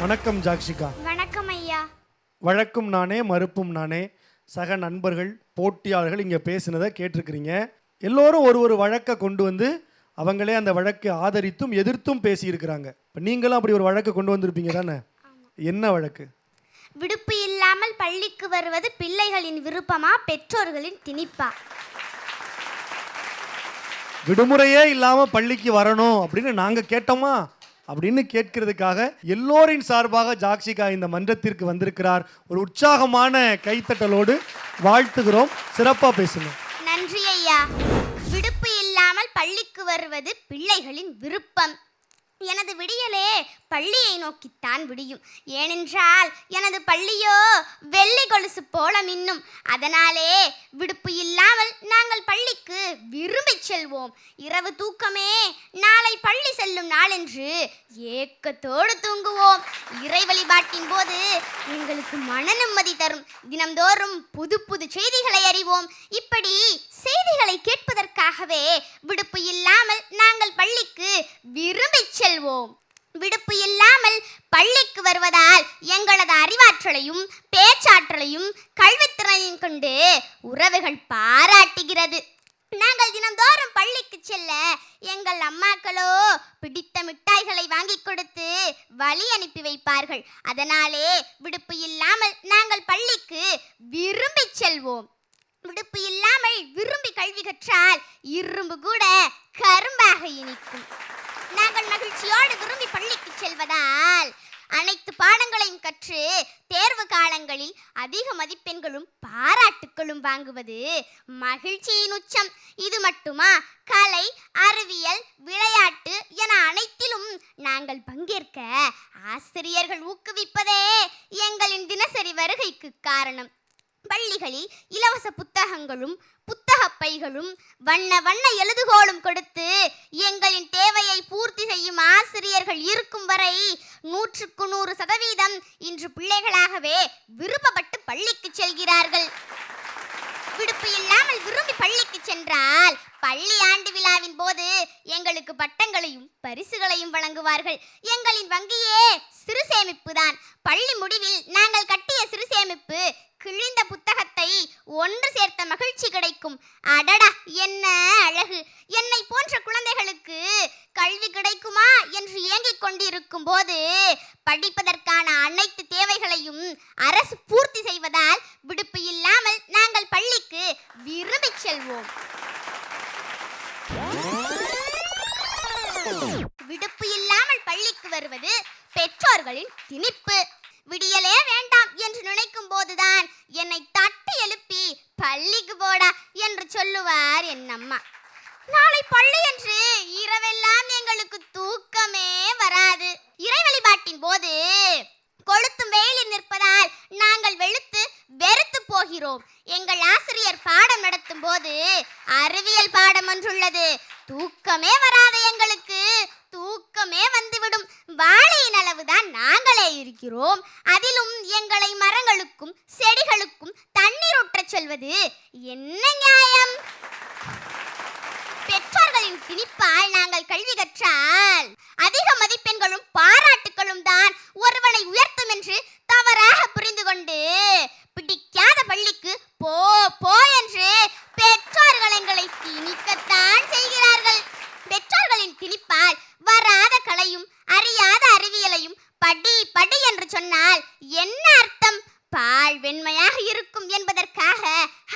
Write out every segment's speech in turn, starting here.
வணக்கம் ஜாக்ஷிகா. வணக்கம் ஐயா. வழக்கும் நானே மறுப்பும் நானே. சக நண்பர்கள் போட்டியாளர்கள் இங்கே பேசினதை கேட்டிருக்கிறீங்க. எல்லோரும் ஒரு ஒரு வழக்கை கொண்டு வந்து அவங்களே அந்த வழக்கை ஆதரித்தும் எதிர்த்தும் பேசியிருக்கிறாங்க. இப்போ நீங்களும் அப்படி ஒரு வழக்கை கொண்டு வந்திருப்பீங்க தானே? என்ன வழக்கு? விடுப்பு இல்லாமல் பள்ளிக்கு வருவது பிள்ளைகளின் விருப்பமா பெற்றோர்களின் திணிப்பா? விடுமுறையே இல்லாமல் பள்ளிக்கு வரணும் அப்படின்னு நாங்கள் கேட்டோமா? அப்படின்னு கேட்கறதுக்காக எல்லோரின் சார்பாக ஜாக்சிகா இந்த மன்றத்திற்கு வந்திருக்கிறார். ஒரு உற்சாகமான கைத்தட்டலோடு வாழ்த்துகிறோம். சிறப்பாக பேசணும் நன்றி ஐயா. விடுப்பு இல்லாமல் பள்ளிக்கு வருவது பிள்ளைகளின் விருப்பம். எனது விடியலே பள்ளியை நோக்கித்தான் விடியும். ஏனென்றால் எனது பள்ளியோ வெள்ளி கொலுசு போல மின்னும். அதனாலே விடுப்பு இல்லாமல் நாங்கள் பள்ளிக்கு விரும்பி செல்வோம். இரவு தூக்கமே நாளை பள்ளி செல்லும் நாளென்று ஏக்கத்தோடு தூங்குவோம். இறை வழிபாட்டின் போது எங்களுக்கு மன நிம்மதி தரும். தினம்தோறும் புது புது செய்திகளை அறிவோம். இப்படி செய்திகளை கேட்பதற்காகவே விடுப்பு இல்லாமல் நாங்கள் பள்ளிக்கு விரும்பி செல்வோம். விடுப்பு இல்லாமல் பள்ளிக்கு வருவதால் எங்களது அறிவாற்றலையும் பேச்சாற்றலையும் கல்வித்திறனையும் கொண்டு உறவுகள் பாராட்டுகிறது. நாங்கள் தினந்தோறும் பள்ளிக்கு செல்ல எங்கள் அம்மாக்களோ பிடித்த மிட்டாய்களை வாங்கி கொடுத்து வழி அனுப்பி வைப்பார்கள். அதனாலே விடுப்பு இல்லாமல் நாங்கள் பள்ளிக்கு விரும்பி செல்வோம். விடுப்பு இல்லாமல் விரும்பி கல்வி கற்றால் இரும்பு கூட கரும்பாக இனிக்கும். நாங்கள் மகிழ்ச்சியோடு விரும்பி பள்ளிக்கு செல்வதா பாடங்களையும் கற்று தேர்வு காலங்களில் அதிக மதிப்பெண்களும் பாராட்டுக்களும் வாங்குவது மகிழ்ச்சியின் உச்சம். இது மட்டுமா? கலை அறிவியல் விளையாட்டு என அனைத்திலும் நாங்கள் பங்கேற்க ஆசிரியர்கள் ஊக்குவிப்பதே எங்களின் தினசரி வருகைக்கு காரணம். பள்ளிகளில் இலவச புத்தகங்களும் புத்தக பைகளும் வண்ண வண்ண எழுதுகோலும் கொடுத்து எங்களின் தேவையை பூர்த்தி செய்யும் ஆசிரியர்கள் இருக்கும் வரை நூற்றுக்கு நூறு சதவீதம் இன்று பிள்ளைகளாகவே விருப்பப்பட்டு பள்ளிக்கு செல்கிறார்கள். விடுப்பு இல்லாமல் விரும்பி பள்ளிக்கு சென்றால் பள்ளி ஆண்டு விழாவின் போது எங்களுக்கு பட்டங்களையும் பரிசுகளையும் வழங்குவார்கள். எங்களின் வங்கியே சிறு சேமிப்பு தான் பள்ளி முடிவில் நாங்கள் கட்டிய சிறு சேமிப்பு கிழிந்த புத்தகத்தை ஒன்று சேர்த்த மகிழ்ச்சி கிடைக்கும். அடடா என்ன அழகு. என்னை போன்ற குழந்தைகளுக்கு கல்வி கிடைக்குமா என்று ஏங்கிக் கொண்டிருக்கும் போது படிப்பதற்கான அனைத்து அவர்களின் திணிப்பு. விடியலே வேண்டாம் என்று நினைக்கும் போதுதான் என்னை தட்டி எழுப்பி பள்ளிக்கு போடா என்று சொல்லுவார் என் அம்மா நாளை பள்ளி என்று இரவெல்லாம் எங்களுக்கு தூக்கமே வராது. இறை வழிபாட்டின் போது கொளுத்தும் வெயிலில் நிற்பதால் நாங்கள் வெளுத்து வெறுத்து போகிறோம். எங்கள் ஆசிரியர் பாடம் நடத்தும் போது அறிவியல் பாடம் ஒன்றுள்ளது. தூக்கமே வராத எங்களுக்கு. பக்கமே வந்துவிடும். வாழையின் அளவுதான் நாங்களே இருக்கிறோம். அதிலும் எங்களை மரங்களுக்கும் செடிகளுக்கும் தண்ணீர் ஊற்றச் சொல்வது என்ன நியாயம்? பெற்றோர்களின் திணிப்பால் நாங்கள் கல்வி கற்றால் அதிக மதிப்பெண்களும் பாராட்டுகளும் தான் ஒருவனை உயர்த்தும் என்று படி என்று சொன்னால் என்ன அர்த்தம்? பால் வெண்மையாக இருக்கும் என்பதற்காக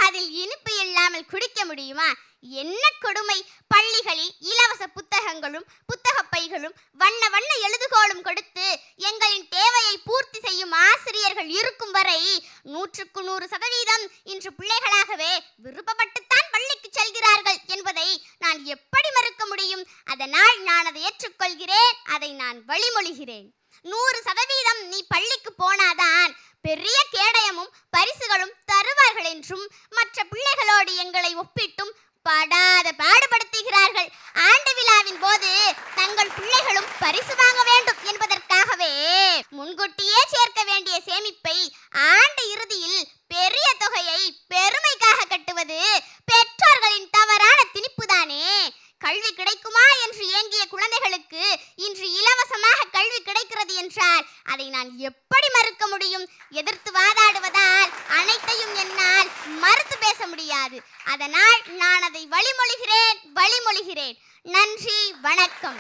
அதில் இனிப்பு இல்லாமல் குடிக்க முடியுமா? என்ன கொடுமை? பள்ளிகளில் இலவச புத்தகங்களும் புத்தக பைகளும் வண்ண வண்ண எழுதுகோலும் கொடுத்து எங்களின் தேவையை பூர்த்தி செய்யும் ஆசிரியர்கள் இருக்கும் வரை நூற்றுக்கு நூறு சதவீதம் இன்று பிள்ளைகளாகவே விருப்பப்பட்டுத்தான் பள்ளிக்கு செல்கிறார்கள் என்பதை நான் எப்படி மறுக்க முடியும்? அதனால் நான் அதை ஏற்றுக்கொள்கிறேன் அதை நான் வழிமொழிகிறேன். நூறு சதவீதம் நீ பள்ளிக்கு போனாதான் பெரிய கேடயமும் பரிசுகளும் தருவார்கள் என்றும் மற்ற பிள்ளைகளோடு எங்களை ஒப்பிட்டும் படாத பாடுபடுத்துகிறார் ஆண்டு விழாவின் போது தங்கள் பிள்ளைகளும் பரிசு வாங்க வேண்டும் என்பதற்காகவே முன்கூட்டியே சேர்க்க வேண்டிய சேமிப்பை ஆண்டு இறுதியில் பெரிய தொகையை பெருமைக்காக கட்டுவது பெற்றோர்களின் தவறான திணிப்புதானே கல்வி கிடைக்குமா என்று ஏங்கிய குழந்தைகளுக்கு இன்று இலவசமாக கல்வி கிடைக்கிறது என்றால் அதை நான் எப்படி மறுக்க முடியும்? எதிர்த்து வாதாடுவதால் அனைத்தையும் என்னால் மறுத்து பேச முடியாது. அதனால் நான் அதை வழிமொழிகிறேன் வழிமொழிகிறேன். நன்றி வணக்கம்.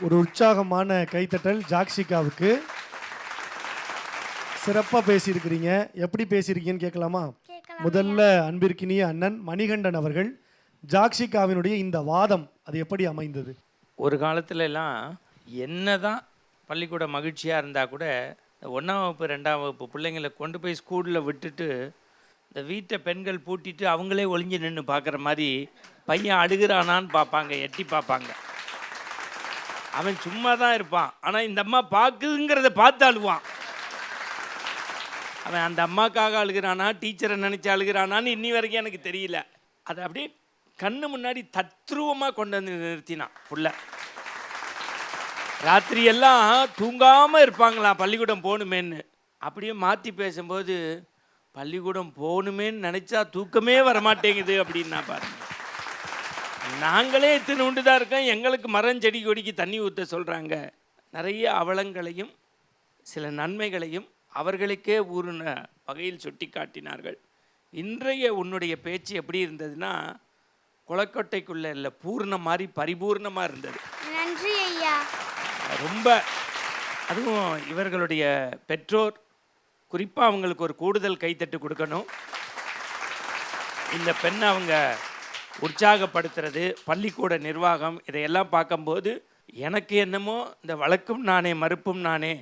ஒரு உற்சாகமான கைத்தட்டல் ஜாக்சிகாவுக்கு சிறப்பாக பேசியிருக்கிறீங்க. எப்படி பேசியிருக்கீங்கன்னு கேட்கலாமா? கேட்கலாம். முதல்ல அன்பிற்கினிய அண்ணன் மணிகண்டன் அவர்கள். ஜாக்சிகாவினுடைய இந்த வாதம் அது எப்படி அமைந்தது? ஒரு காலத்துல எல்லாம் என்னதான் பள்ளிக்கூட மகிழ்ச்சியாக இருந்தால் கூட ஒன்றாம் வகுப்பு ரெண்டாம் வகுப்பு பிள்ளைங்களை கொண்டு போய் ஸ்கூலில் விட்டுட்டு இந்த வீட்டை பெண்கள் பூட்டிட்டு அவங்களே ஒளிஞ்சு நின்று பார்க்குற மாதிரி பையன் அழுகிறானான்னு பார்ப்பாங்க எட்டி பார்ப்பாங்க. அவன் சும்மா தான் இருப்பான். ஆனால் இந்த அம்மா பார்க்குதுங்கிறத பார்த்து அழுவான். அவன் அந்த அம்மாக்காக அழுகிறானா டீச்சரை நினச்சி அழுகிறானான்னு இன்னி வரைக்கும் எனக்கு தெரியல. அதை அப்படியே கண்ணு முன்னாடி தத்ரூபமாக கொண்டு வந்து நிறுத்தினான் புள்ள. ராத்திரி எல்லாம் தூங்காமல் இருப்பாங்களாம் பள்ளிக்கூடம் போகணுமேன்னு. அப்படியே மாற்றி பேசும்போது பள்ளிக்கூடம் போகணுமேன்னு நினச்சா தூக்கமே வரமாட்டேங்குது அப்படின்னா பாருங்க நாங்களே இத்தனை உண்டு தான் இருக்கோம். எங்களுக்கு மரம் செடி கொடிக்கு தண்ணி ஊற்ற சொல்கிறாங்க நிறைய அவலங்களையும் சில நன்மைகளையும் அவர்களுக்கே ஊறின வகையில் சுட்டி காட்டினார்கள் இன்றைய உன்னுடைய பேச்சு எப்படி இருந்ததுன்னா குளக்கொட்டைக்குள்ளே இல்லை பூர்ணம் மாதிரி பரிபூர்ணமாக இருந்தது. நன்றி ஐயா. ரொம்ப அதுவும் இவர்களுடைய பெற்றோர் குறிப்பாக அவங்களுக்கு ஒரு கூடுதல் கைத்தட்டு கொடுக்கணும். இந்த பெண்ணை அவங்க உற்சாகப்படுத்துறது பள்ளிக்கூட நிர்வாகம் இதையெல்லாம் பார்க்கும்போது எனக்கு என்னமோ இந்த வழக்கும் நானே மறுப்பும் நானே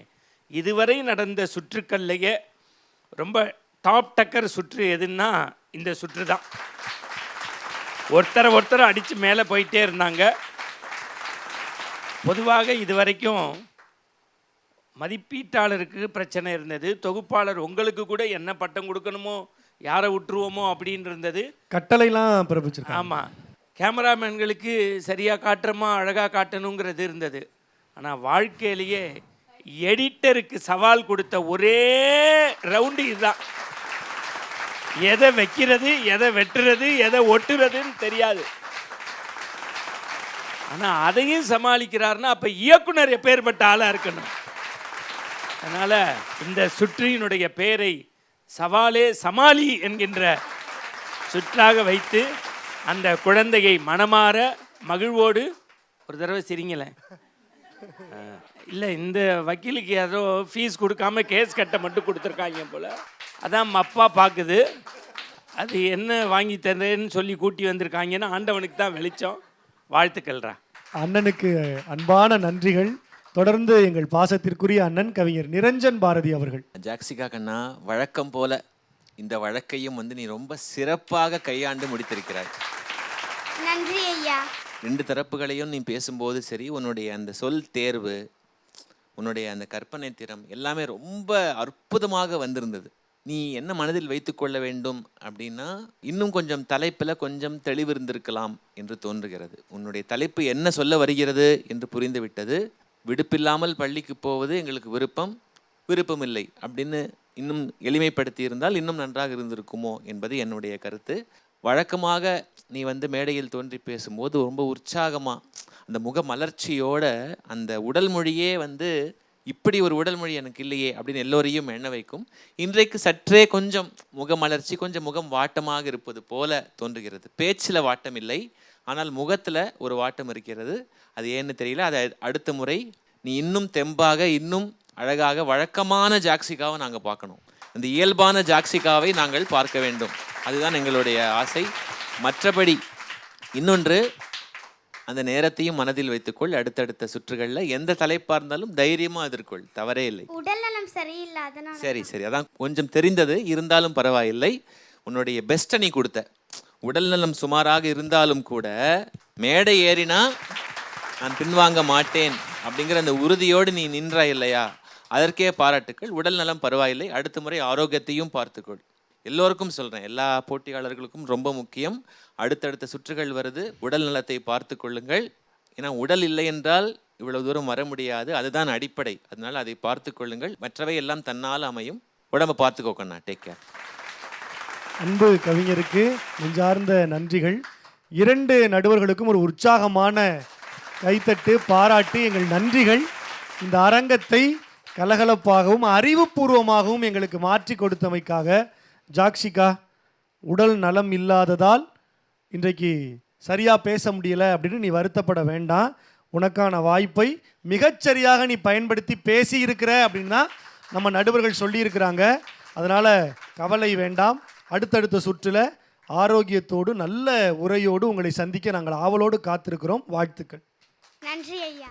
இதுவரை நடந்த சுற்றுக்கள்லையே ரொம்ப டாப் டக்கர் சுற்று எதுன்னா இந்த சுற்று தான் ஒருத்தரை ஒருத்தரை அடித்து மேலே போயிட்டே இருந்தாங்க. பொதுவாக இதுவரைக்கும் மதிப்பீட்டாளருக்கு பிரச்சனை இருந்தது. தொகுப்பாளர் உங்களுக்கு கூட என்ன பட்டம் கொடுக்கணுமோ யாரை விட்டுருவோமோ அப்படின்னு இருந்தது கட்டளைலாம் பிறப்பிச்சிருக்காங்க. ஆமாம் கேமராமேன்களுக்கு சரியாக காட்டுறோமா அழகாக காட்டணுங்கிறது இருந்தது. ஆனால் வாழ்க்கையிலேயே எடிட்டருக்கு சவால் கொடுத்த ஒரே ரவுண்டு இதுதான். எதை வைக்கிறது எதை வெட்டுறது எதை ஒட்டுறதுன்னு தெரியாது. ஆனால் அதையும் சமாளிக்கிறாருன்னா அப்போ இயக்குனர் எப்பேற்பட்ட ஆளாக இருக்கணும். அதனால் இந்த சுற்றியினுடைய பெயரை சவாலே சமாளி என்கின்ற சுற்றாக வைத்து அந்த குழந்தையை மனமாற மகிழ்வோடு ஒரு தடவை சிரிங்களேன் இல்லை இந்த வக்கீலுக்கு யாரோ ஃபீஸ் கொடுக்காம கேஸ் கட்ட மட்டும் கொடுத்துருக்காங்க போல். அதான் அப்பா பார்க்குது. அது என்ன வாங்கி தரேன்னு சொல்லி கூட்டி வந்திருக்காங்கன்னு ஆண்டவனுக்கு தான் வெளிச்சம். வாழ்த்துக்கள்ரா அண்ணனுக்கு அன்பான நன்றிகள். தொடர்ந்து எங்கள் பாசத்திற்குரிய அண்ணன் கவிஞர் நிரஞ்சன் பாரதி அவர்கள். ஜாக்சிகா கண்ணா வழக்கம் போல இந்த வழக்கையும் வந்து நீ ரொம்ப சிறப்பாக கையாண்டு முடித்திருக்கிறாய். நன்றி ஐயா. ரெண்டு தரப்புகளையும் நீ பேசும்போது சரி உன்னுடைய அந்த சொல் தேர்வு உன்னுடைய அந்த கற்பனை திறம் எல்லாமே ரொம்ப அற்புதமாக வந்திருந்தது. நீ என்ன மனதில் வைத்துக்கொள்ள வேண்டும் அப்படின்னா இன்னும் கொஞ்சம் தலைப்பில் கொஞ்சம் தெளிவு இருந்திருக்கலாம் என்று தோன்றுகிறது. உன்னுடைய தலைப்பு என்ன சொல்ல வருகிறது என்று புரிந்துவிட்டது. விடுப்பில்லாமல் பள்ளிக்கு போவது எங்களுக்கு விருப்பம். விருப்பமில்லை அப்படின்னு இன்னும் எளிமைப்படுத்தி இருந்தால் இன்னும் நன்றாக இருந்திருக்குமோ என்பது என்னுடைய கருத்து. வழக்கமாக நீ வந்து மேடையில் தோன்றி பேசும்போது ரொம்ப உற்சாகமாக அந்த முக மலர்ச்சியோட அந்த உடல் மொழியே வந்து இப்படி ஒரு உடல் மொழி எனக்கு இல்லையே அப்படின்னு எல்லோரையும் எண்ண வைக்கும். இன்றைக்கு சற்றே கொஞ்சம் முகமலர்ச்சி கொஞ்சம் முகம் வாட்டமாக இருப்பது போல தோன்றுகிறது. பேச்சில் வாட்டம் இல்லை. ஆனால் முகத்தில் ஒரு வாட்டம் இருக்கிறது. அது ஏன்னு தெரியல. அதை அடுத்த முறை நீ இன்னும் தெம்பாக இன்னும் அழகாக வழக்கமான ஜாக்சிகாவை நாங்கள் பார்க்கணும். அந்த இயல்பான ஜாக்சிகாவை நாங்கள் பார்க்க வேண்டும். அதுதான் எங்களுடைய ஆசை. மற்றபடி இன்னொன்று அந்த நேரத்தையும் மனதில் வைத்துக்கொள். அடுத்தடுத்த சுற்றுகளில் எந்த தலைப்பாக இருந்தாலும் தைரியமாக எதிர்கொள். தவறே இல்லை. உடல் நலம் சரியில்லை அதனால சரி சரி. அதான் கொஞ்சம் தெரிந்தது. இருந்தாலும் பரவாயில்லை. உன்னுடைய பெஸ்ட்டை நீ கொடுத்த. உடல்நலம் சுமாராக இருந்தாலும் கூட மேடை ஏறினா நான் பின்வாங்க மாட்டேன் அப்படிங்கிற அந்த உறுதியோடு நீ நின்றாய் இல்லையா? அதற்கே பாராட்டுக்கள். உடல் நலம் பரவாயில்லை. அடுத்த முறை ஆரோக்கியத்தையும் பார்த்துக்கொள். எல்லோருக்கும் சொல்கிறேன் எல்லா போட்டியாளர்களுக்கும் ரொம்ப முக்கியம். அடுத்தடுத்த சுற்றுகள் வருது. உடல் நலத்தை பார்த்து கொள்ளுங்கள். ஏன்னா உடல் இல்லை என்றால் இவ்வளவு தூரம் வர முடியாது. அதுதான் அடிப்படை. அதனால் அதை பார்த்து கொள்ளுங்கள். மற்றவை எல்லாம் தன்னால் அமையும். உடம்ப பார்த்துக்கோக்கண்ணா டேக் கேர் அன்பு கவிஞருக்கு நெஞ்சார்ந்த நன்றிகள். இரண்டு நடுவர்களுக்கும் ஒரு உற்சாகமான கைத்தட்டு பாராட்டு எங்கள் நன்றிகள். இந்த அரங்கத்தை கலகலப்பாகவும் அறிவுபூர்வமாகவும் எங்களுக்கு மாற்றி கொடுத்தமைக்காக ஜாக்ஷிகா உடல் நலம் இல்லாததால் இன்றைக்கு சரியாக பேச முடியல அப்படின்னு நீ வருத்தப்பட வேண்டாம். உனக்கான வாய்ப்பை மிகச்சரியாக நீ பயன்படுத்தி பேசி இருக்கிற அப்படின்னா நம்ம நடுவர்கள் சொல்லியிருக்கிறாங்க. அதனால் கவலை வேண்டாம். அடுத்தடுத்த சுற்றில் ஆரோக்கியத்தோடு நல்ல உரையோடு உங்களை சந்திக்க நாங்கள் ஆவலோடு காத்திருக்கிறோம். வாழ்த்துக்கள். நன்றி ஐயா.